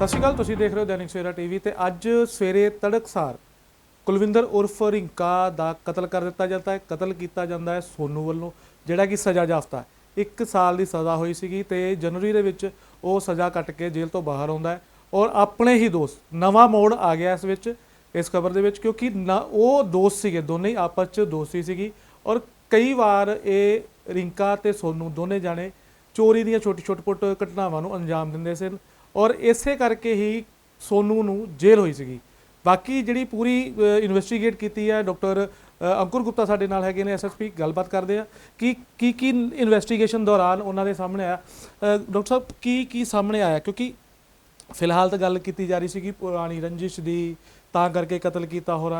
ਸਤਿ ਸ਼੍ਰੀ ਅਕਾਲ, ਤੁਸੀਂ ਦੇਖ ਰਹੇ ਹੋ ਦੈਨਿਕ ਸਵੇਰਾ ਟੀਵੀ ਤੇ ਅੱਜ ਸਵੇਰੇ ਤੜਕਸਾਰ ਕੁਲਵਿੰਦਰ ਉਰਫ ਰਿੰਕਾ ਦਾ ਕਤਲ ਕਰ ਦਿੱਤਾ ਜਾਂਦਾ ਹੈ। ਕਤਲ ਕੀਤਾ ਜਾਂਦਾ ਹੈ ਸੋਨੂ ਵੱਲੋਂ, ਜਿਹੜਾ ਕਿ ਸਜ਼ਾ ਜਾਫਤਾ ਹੈ। ਇੱਕ ਸਾਲ ਦੀ ਸਜ਼ਾ ਹੋਈ ਸੀਗੀ ਤੇ ਜਨਵਰੀ ਦੇ ਵਿੱਚ ਉਹ ਸਜ਼ਾ ਕੱਟ ਕੇ ਜੇਲ੍ਹ ਤੋਂ ਬਾਹਰ ਆਉਂਦਾ ਹੈ ਔਰ ਆਪਣੇ ਹੀ ਦੋਸਤ, ਨਵਾਂ ਮੋੜ ਆ ਗਿਆ ਇਸ ਵਿੱਚ, ਇਸ ਖਬਰ ਦੇ ਵਿੱਚ, ਕਿਉਂਕਿ ਨਾ ਉਹ ਦੋਸਤ ਸੀਗੇ, ਦੋਨੇ ਹੀ ਆਪਸ 'ਚ ਦੋਸਤੀ ਸੀਗੀ ਔਰ ਕਈ ਵਾਰ ਇਹ ਰਿੰਕਾ ਤੇ ਸੋਨੂ ਦੋਨੇ ਜਾਣੇ ਚੋਰੀ ਦੀਆਂ ਛੋਟੀ ਛੋਟੀ ਪੁੱਟ ਘਟਨਾਵਾਂ ਨੂੰ ਅੰਜਾਮ ਦਿੰਦੇ ਸਨ। ਔਰ ਇਸੇ ਕਰਕੇ ਹੀ ਸੋਨੂ ਨੂੰ ਜੇਲ੍ਹ ਹੋਈ ਸੀਗੀ। ਬਾਕੀ ਜਿਹੜੀ ਪੂਰੀ ਇਨਵੈਸਟੀਗੇਟ ਕੀਤੀ ਹੈ ਡਾਕਟਰ ਅੰਕੁਰ ਗੁਪਤਾ ਸਾਡੇ ਨਾਲ ਹੈਗੇ ਨੇ ਐਸਐਸਪੀ ਗੱਲਬਾਤ ਕਰਦੇ ਆ। ਕਿ ਕੀ ਕੀ ਇਨਵੈਸਟੀਗੇਸ਼ਨ ਦੌਰਾਨ ਉਹਨਾਂ ਦੇ ਸਾਹਮਣੇ ਆਇਆ? ਅ, ਡਾਕਟਰ ਸਾਹਿਬ ਕੀ ਕੀ ਸਾਹਮਣੇ ਆਇਆ? ਕਿਉਂਕਿ ਫਿਲਹਾਲ ਤਾਂ ਗੱਲ ਕੀਤੀ ਜਾ ਰਹੀ ਸੀ ਕਿ ਪੁਰਾਣੀ ਰੰਜਿਸ਼ ਦੀ ਤਾਂ ਕਰਕੇ ਕਤਲ ਕੀਤਾ ਹੋ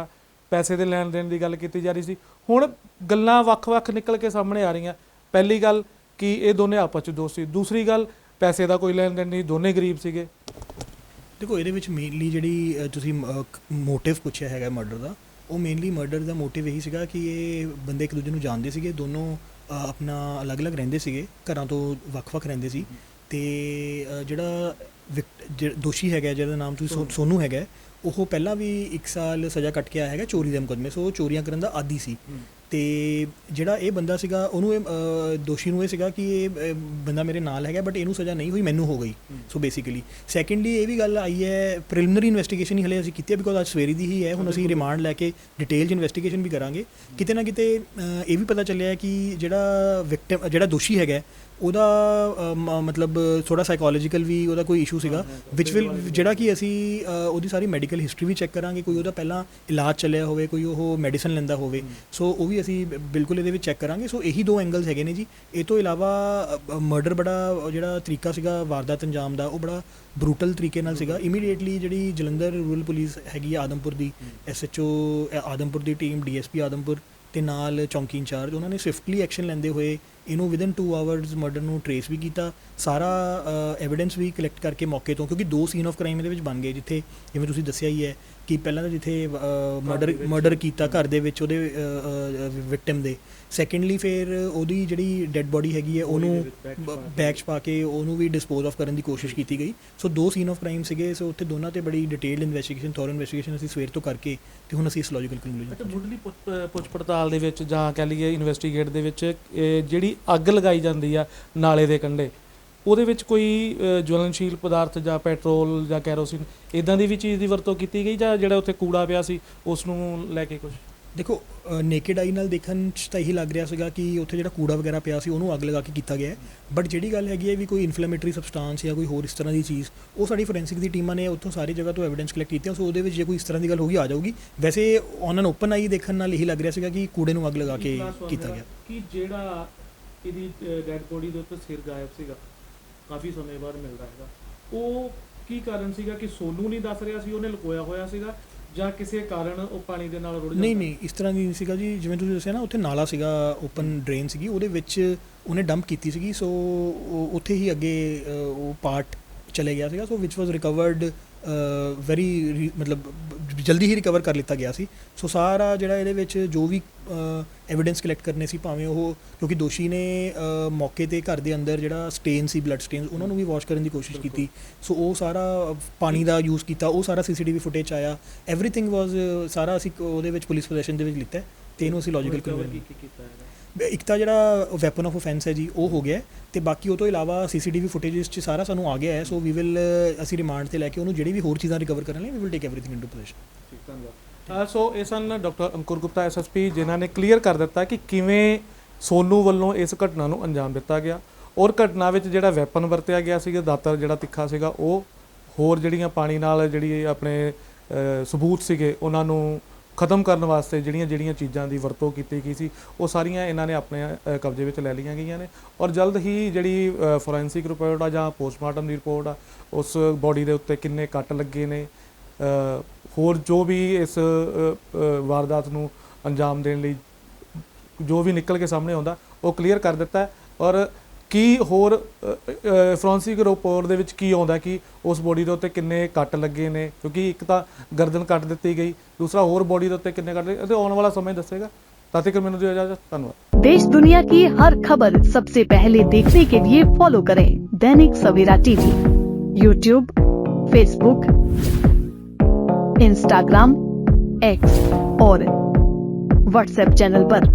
ਪੈਸੇ ਦੇ ਲੈਣ ਦੇਣ ਦੀ ਗੱਲ ਕੀਤੀ ਜਾ ਰਹੀ ਸੀ। ਹੁਣ ਗੱਲਾਂ ਵੱਖ-ਵੱਖ ਨਿਕਲ ਕੇ ਸਾਹਮਣੇ ਆ ਰਹੀਆਂ। ਪਹਿਲੀ ਗੱਲ ਕਿ ਇਹ ਦੋਨੇ ਆਪਸ ਚ ਦੋਸਤ ਸੀ। ਦੂਸਰੀ ਗੱਲ ਪੈਸੇ ਦਾ ਕੋਈ ਲੈਣ ਦੇਣ ਨਹੀਂ ਦੋਨੇ ਗਰੀਬ ਸੀਗੇ। ਦੇਖੋ ਇਹਦੇ ਵਿੱਚ ਮੇਨਲੀ ਜਿਹੜੀ ਤੁਸੀਂ ਮੋਟਿਵ ਪੁੱਛਿਆ ਹੈਗਾ ਮਰਡਰ ਦਾ ਉਹ ਮੇਨਲੀ ਮਰਡਰ ਦਾ ਮੋਟਿਵ ਇਹੀ ਸੀਗਾ ਕਿ ਇਹ ਬੰਦੇ ਇੱਕ ਦੂਜੇ ਨੂੰ ਜਾਣਦੇ ਸੀਗੇ ਦੋਨੋਂ ਆਪਣਾ ਅਲੱਗ-ਅਲੱਗ ਰਹਿੰਦੇ ਸੀਗੇ ਘਰਾਂ ਤੋਂ ਵੱਖ-ਵੱਖ ਰਹਿੰਦੇ ਸੀ। ਤੇ ਜਿਹੜਾ ਦੋਸ਼ੀ ਹੈਗਾ ਜਿਹਦਾ ਨਾਮ ਤੁਸੀਂ ਸੋਨੂ ਹੈਗਾ ਉਹ ਪਹਿਲਾਂ ਵੀ 1 ਸਾਲ ਸਜ਼ਾ ਕੱਟ ਕੇ ਆਇਆ ਹੈਗਾ ਚੋਰੀ ਦੇ ਮੁਕੱਦਮੇ ਸੋ ਉਹ ਚੋਰੀਆਂ ਕਰਨ ਦਾ ਆਦੀ ਸੀ। ਤੇ ਜਿਹੜਾ ਇਹ ਬੰਦਾ ਸੀਗਾ ਉਹਨੂੰ ਇਹ ਦੋਸ਼ੀ ਨੂੰ ਇਹ ਸੀਗਾ ਕਿ ਇਹ ਬੰਦਾ ਮੇਰੇ ਨਾਲ ਹੈਗਾ ਬਟ ਇਹਨੂੰ ਸਜ਼ਾ ਨਹੀਂ ਹੋਈ ਮੈਨੂੰ ਹੋ ਗਈ। ਸੋ ਬੇਸਿਕਲੀ ਸੈਕੰਡਲੀ ਇਹ ਵੀ ਗੱਲ ਆਈ ਹੈ ਪ੍ਰੀਲਿਮਿਨਰੀ ਇਨਵੈਸਟੀਗੇਸ਼ਨ ਹੀ ਹਲੇ ਅਸੀਂ ਕੀਤੀ ਹੈ ਬਿਕੋਜ਼ ਅੱਜ ਸਵੇਰੀ ਦੀ ਹੀ ਹੈ ਹੁਣ ਅਸੀਂ ਰਿਮਾਂਡ ਲੈ ਕੇ ਡਿਟੇਲ ਚ ਇਨਵੈਸਟੀਗੇਸ਼ਨ ਵੀ ਕਰਾਂਗੇ। ਕਿਤੇ ਨਾ ਕਿਤੇ ਇਹ ਵੀ ਪਤਾ ਚੱਲਿਆ ਹੈ ਕਿ ਜਿਹੜਾ ਵਿਕਟਮ ਜਿਹੜਾ ਦੋਸ਼ੀ ਹੈਗਾ ਉਹਦਾ ਅ, ਮ- ਮਤਲਬ ਥੋੜਾ ਸਾਈਕੋਲੋਜੀਕਲ ਵੀ ਉਹਦਾ ਕੋਈ ਇਸ਼ੂ ਸੀਗਾ ਵਿਚ ਵਿਲ ਜਿਹੜਾ ਕਿ ਅਸੀਂ ਅ, ਉਹਦੀ ਸਾਰੀ ਮੈਡੀਕਲ ਹਿਸਟਰੀ ਵੀ ਚੈੱਕ ਕਰਾਂਗੇ ਕੋਈ ਉਹਦਾ ਪਹਿਲਾਂ ਇਲਾਜ ਚੱਲਿਆ ਹੋਵੇ ਕੋਈ ਉਹ ਮੈਡੀਸਨ ਲੈਂਦਾ ਹੋਵੇ ਸੋ ਉਹ ਵੀ ਅਸੀਂ ਬ- ਬਿਲਕੁਲ ਇਹਦੇ ਵਿੱਚ ਚੈੱਕ ਕਰਾਂਗੇ ਸੋ ਇਹੀ ਦੋ ਐਂਗਲਸ ਹੈਗੇ ਨੇ ਜੀ। ਇਹ ਤੋਂ ਇਲਾਵਾ ਮਰਡਰ ਬੜਾ ਅ, ਜਿਹੜਾ ਤਰੀਕਾ ਸੀਗਾ ਵਾਰਦਾਤ ਅੰਜਾਮ ਦਾ ਉਹ ਬੜਾ ਬਰੂਟਲ ਤਰੀਕੇ ਨਾਲ ਸੀਗਾ। ਇਮੀਡੀਏਟਲੀ ਜਿਹੜੀ ਜਲੰਧਰ ਰੂਰਲ ਪੁਲਿਸ ਹੈਗੀ ਆ ਆਦਮਪੁਰ ਦੀ ਐਸਐਚਓ ਆਦਮਪੁਰ ਦੀ ਟੀਮ ਡੀਐਸਪੀ ਆਦਮਪੁਰ ਤੇ ਨਾਲ ਚੌਂਕੀ ਇੰਚਾਰਜ ਉਹਨਾਂ ਨੇ ਸਵਿਫਟਲੀ ਐਕਸ਼ਨ ਲੈਂਦੇ ਹੋਏ ਇਹਨੂੰ ਵਿਦਨ 2 ਆਵਰਸ ਮਰਡਰ ਨੂੰ ਟਰੇਸ ਵੀ ਕੀਤਾ। ਸਾਰਾ ਐਵੀਡੈਂਸ ਵੀ ਕਲੈਕਟ ਕਰਕੇ ਮੌਕੇ ਤੋਂ ਕਿਉਂਕਿ ਦੋ ਸੀਨ ਆਫ ਕ੍ਰਾਈਮ ਇਹਦੇ ਵਿੱਚ ਬਣ ਗਏ ਜਿੱਥੇ ਜਿਵੇਂ ਤੁਸੀਂ ਦੱਸਿਆ ਹੀ ਹੈ ਕਿ ਪਹਿਲਾਂ ਤਾਂ ਜਿੱਥੇ ਮਰਡਰ ਮਰਡਰ ਕੀਤਾ ਘਰ ਦੇ ਵਿੱਚ ਉਹਦੇ ਵਿਕਟਿਮ ਦੇ। ਸੈਕੰਡਲੀ ਫਿਰ ਉਹਦੀ ਜਿਹੜੀ ਡੈੱਡ ਬੋਡੀ ਹੈਗੀ ਹੈ ਉਹਨੂੰ ਬੈਗ 'ਚ ਪਾ ਕੇ। ਉਹਨੂੰ ਵੀ ਡਿਸਪੋਜ਼ ਆਫ ਕਰਨ ਦੀ ਕੋਸ਼ਿਸ਼ ਕੀਤੀ ਗਈ। ਸੋ ਦੋ ਸੀਨ ਆਫ ਕ੍ਰਾਈਮ ਸੀਗੇ ਸੋ ਉੱਥੇ ਦੋਨਾਂ ਤੇ ਬੜੀ ਡਿਟੇਲਡ ਇਨਵੈਸਟੀਗੇਸ਼ਨ ਥੋਰ ਇਨਵੈਸਟੀਗੇਸ਼ਨ ਅਸੀਂ ਸਵੇਰ ਤੋਂ ਕਰਕੇ ਤੇ ਹੁਣ ਅਸੀਂ ਇਸ ਲੌਜੀਕਲ ਕਨਕਲੂਜਨ ਅੱਛਾ ਮੁੱਢਲੀ ਪੁੱਛ- ਪੜਤਾਲ ਦੇ ਵਿੱਚ ਜਾਂ ਕਹਿ ਲਈਏ ਇਨਵੈਸਟੀਗੇਟ ਦੇ ਵਿੱਚ ਜਿਹੜੀ ਅੱਗ ਲਗਾਈ ਜਾਂਦੀ ਆ ਨਾਲੇ ਦੇ ਕੰਢੇ। ਉਹਦੇ ਵਿੱਚ ਕੋਈ ਜਵਲਨਸ਼ੀਲ ਪਦਾਰਥ ਜਾਂ ਪੈਟਰੋਲ ਜਾਂ ਕੈਰੋਸਿਨ ਇਦਾਂ ਦੀ ਵੀ ਚੀਜ਼ ਦੀ ਵਰਤੋਂ ਕੀਤੀ ਗਈ ਜਾਂ ਜਿਹੜਾ ਉੱਥੇ ਕੂੜਾ ਪਿਆ ਸੀ ਉਸ ਨੂੰ ਲੈ ਕੇ ਕੁਝ ਦੇਖੋ ਨੇਕਡ ਆਈ ਨਾਲ ਦੇਖਣ ਚ ਤਾਂ ਇਹੀ ਲੱਗ ਰਿਹਾ ਸੀਗਾ ਕਿ ਉੱਥੇ ਜਿਹੜਾ ਕੂੜਾ ਵਗੈਰਾ ਪਿਆ ਸੀ ਉਹਨੂੰ ਅੱਗ ਲਗਾ ਕੇ ਕੀਤਾ ਗਿਆ ਬਟ ਜਿਹੜੀ ਗੱਲ ਹੈਗੀ ਹੈ ਵੀ ਕੋਈ ਇਨਫਲੇਮੇਟਰੀ ਸਬਸਟੈਂਸ ਜਾਂ ਕੋਈ ਹੋਰ ਇਸ ਤਰ੍ਹਾਂ ਦੀ ਚੀਜ਼ ਉਹ ਸਾਡੀ ਫੋਰੈਂਸਿਕ ਦੀ ਟੀਮਾਂ ਨੇ ਉੱਥੋਂ ਸਾਰੀ ਜਗ੍ਹਾ ਤੋਂ ਐਵੀਡੈਂਸ ਕਲੈਕਟ ਕੀਤੇ ਸੋ ਉਹਦੇ ਵਿੱਚ ਜੇ ਕੋਈ ਇਸ ਤਰ੍ਹਾਂ ਦੀ ਗੱਲ ਹੋਗੀ ਆ ਜਾਊਗੀ। ਵੈਸੇ ਔਨ ਐਨ ਓਪਨ ਆਈ ਦੇਖਣ ਨਾਲ ਇਹੀ ਲੱਗ ਰਿਹਾ ਸੀਗਾ ਕਿ ਕੂੜੇ ਨੂੰ ਅੱਗ ਲਗਾ ਕੇ ਕੀਤਾ ਗਿਆ। ਕਿ ਜਿਹੜਾ ਇਹਦੀ ਡੈਡ ਬੋਡੀ ਦੇ ਉੱਤੇ ਸਿਰ ਗਾਇਬ ਸੀਗਾ। ਕਾਫੀ ਸਮੇਂ ਬਾਅਦ ਮਿਲਦਾ ਹੈਗਾ। ਉਹ ਕੀ ਕਾਰਨ ਸੀਗਾ ਕਿ ਸੋਨੂ ਨਹੀਂ ਦੱਸ ਰਿਹਾ ਸੀ ਉਹਨੇ ਲੁਕੋਇਆ ਹੋਇਆ ਸੀਗਾ ਜਾਂ ਕਿਸੇ ਕਾਰਨ ਉਹ ਪਾਣੀ ਦੇ ਨਾਲ ਰੁੜ ਜਾਂਦਾ? ਨਹੀਂ ਨਹੀਂ ਇਸ ਤਰ੍ਹਾਂ ਦੀ ਨਹੀਂ ਸੀਗਾ ਜੀ ਜਿਵੇਂ ਤੁਸੀਂ ਦੱਸਿਆ ਨਾ ਉੱਥੇ ਨਾਲਾ ਸੀਗਾ ਓਪਨ ਡਰੇਨ ਸੀਗੀ ਉਹਦੇ ਵਿੱਚ ਉਹਨੇ ਡੰਪ ਕੀਤੀ ਸੀਗੀ ਸੋ ਉੱਥੇ ਹੀ ਅੱਗੇ ਉਹ ਪਾਰਟ ਚਲੇ ਗਿਆ ਸੀਗਾ ਸੋ ਵਿਚ ਵਾਸ ਰਿਕਵਰਡ ਵੈਰੀ ਮਤਲਬ ਜਲਦੀ ਹੀ ਰਿਕਵਰ ਕਰ ਲਿੱਤਾ ਗਿਆ ਸੀ। ਸੋ ਸਾਰਾ ਜਿਹੜਾ ਇਹਦੇ ਵਿੱਚ ਜੋ ਵੀ ਐਵੀਡੈਂਸ ਕਲੈਕਟ ਕਰਨੇ ਸੀ ਭਾਵੇਂ ਉਹ ਕਿਉਂਕਿ ਦੋਸ਼ੀ ਨੇ ਮੌਕੇ ਤੇ ਘਰ ਦੇ ਅੰਦਰ ਜਿਹੜਾ ਸਟੇਨ ਸੀ ਬਲੱਡ ਸਟੇਨ ਉਹਨਾਂ ਨੂੰ ਵੀ ਵਾਸ਼ ਕਰਨ ਦੀ ਕੋਸ਼ਿਸ਼ ਕੀਤੀ। ਸੋ ਉਹ ਸਾਰਾ ਪਾਣੀ ਦਾ ਯੂਜ਼ ਕੀਤਾ ਉਹ ਸਾਰਾ ਸੀਸੀਟੀਵੀ ਫੁਟੇਜ ਆਇਆ। ਐਵਰੀਥਿੰਗ ਵਾਸ ਸਾਰਾ ਅਸੀਂ ਉਹਦੇ ਵਿੱਚ ਪੁਲਿਸ ਪੋਜੀਸ਼ਨ ਦੇ ਵਿੱਚ ਲਿੱਤਾ ਤੇ ਇਹਨੂੰ ਅਸੀਂ ਲੌਜੀਕਲ Recover ਕਨਵਰ ਕੀ ਕੀ ਕੀਤਾ ਹੈਗਾ? ਇੱਕ ਤਾਂ ਜਿਹੜਾ ਵੈਪਨ ਆਫ ਆਫੈਂਸ ਹੈ ਜੀ, ਉਹ ਹੋ ਗਿਆ ਹੈ ਤੇ ਬਾਕੀ ਉਹ ਤੋਂ ਇਲਾਵਾ ਸੀਸੀਟੀਵੀ ਫੁਟੇजेस ਚ ਸਾਰਾ ਸਾਨੂੰ ਆ ਗਿਆ ਹੈ ਸੋ ਵੀ ਵਿਲ ਅਸੀਂ ਰਿਮਾਂਡ ਤੇ ਲੈ ਕੇ ਉਹਨੂੰ ਜਿਹੜੀ ਵੀ ਹੋਰ ਚੀਜ਼ਾਂ ਰਿਕਵਰ ਕਰਨ ਲਈ we will take everything into position ਠੀਕ, ਧੰਨਵਾਦ। ਸੋ ਇਹ ਸਨ ਡਾਕਟਰ ਅੰਕੁਰ ਗੁਪਤਾ ਐਸਐਸਪੀ ਜਿਨ੍ਹਾਂ ਨੇ ਕਲੀਅਰ ਕਰ ਦਿੱਤਾ ਕਿ ਕਿਵੇਂ ਸੋਨੂ ਵੱਲੋਂ ਇਸ ਘਟਨਾ ਨੂੰ ਅੰਜਾਮ ਦਿੱਤਾ ਗਿਆ ਔਰ ਘਟਨਾ ਵਿੱਚ ਜਿਹੜਾ ਵੈਪਨ ਵਰਤਿਆ ਗਿਆ ਸੀਗਾ, ਦਾਤਰ ਜਿਹੜਾ ਤਿੱਖਾ ਸੀਗਾ, ਉਹ ਹੋਰ ਜਿਹੜੀਆਂ ਪਾਣੀ ਨਾਲ ਜਿਹੜੀ ਆਪਣੇ ਸਬੂਤ ਸੀਗੇ, ਉਹਨਾਂ ਨੂੰ ਖਤਮ ਕਰਨ ਵਾਸਤੇ ਜਿਹੜੀਆਂ ਜਿਹੜੀਆਂ ਚੀਜ਼ਾਂ ਦੀ ਵਰਤੋਂ ਕੀਤੀ ਗਈ ਸੀ ਉਹ ਸਾਰੀਆਂ ਇਹਨਾਂ ਨੇ ਆਪਣੇ ਅ, ਕਬਜ਼ੇ ਵਿੱਚ ਲੈ ਲਈਆਂ ਗਈਆਂ ਨੇ। ਔਰ ਜਲਦ ਹੀ ਜਿਹੜੀ ਫੋਰੈਂਸਿਕ ਰਿਪੋਰਟ ਆ ਜਾਂ ਪੋਸਟਮਾਰਟਮ ਦੀ ਰਿਪੋਰਟ ਆ ਉਸ ਬੋਡੀ ਦੇ ਉੱਤੇ ਕਿੰਨੇ ਕੱਟ ਲੱਗੇ ਨੇ ਅ, ਹੋਰ ਜੋ ਵੀ ਇਸ ਅ, ਅ, ਵਾਰਦਾਤ ਨੂੰ ਅੰਜਾਮ ਦੇਣ ਲਈ ਜੋ ਵੀ ਨਿਕਲ ਕੇ ਸਾਹਮਣੇ ਆਉਂਦਾ ਉਹ ਕਲੀਅਰ ਕਰ ਦਿੱਤਾ। ਹੈ ਔਰ ਕੀ ਹੋਰ ਫ੍ਰਾਂਸਿਕ ਰਿਪੋਰਟ ਦੇ ਵਿੱਚ ਕੀ ਆਉਂਦਾ ਕਿ ਉਸ ਬੋਡੀ ਦੇ ਉੱਤੇ ਕਿੰਨੇ ਕੱਟ ਲੱਗੇ ਨੇ ਕਿਉਂਕਿ ਇੱਕ ਤਾਂ ਗਰਦਨ ਕੱਟ ਦਿੱਤੀ ਗਈ ਦੂਸਰਾ ਹੋਰ ਬੋਡੀ ਦੇ ਉੱਤੇ ਕਿੰਨੇ ਕੱਟ ਲੱਗੇ ਤੇ ਆਉਣ ਵਾਲਾ ਸਮੇਂ ਦੱਸੇਗਾ ਤਦ ਤੱਕ ਮੈਨੂੰ ਦਿਓ ਇਜਾਜ਼ਤ ਧੰਨਵਾਦ देश दुनिया की हर खबर सबसे पहले देखने के लिए फॉलो करें Dainik Savera TV YouTube Facebook Instagram X और व्हाट्सएप चैनल पर।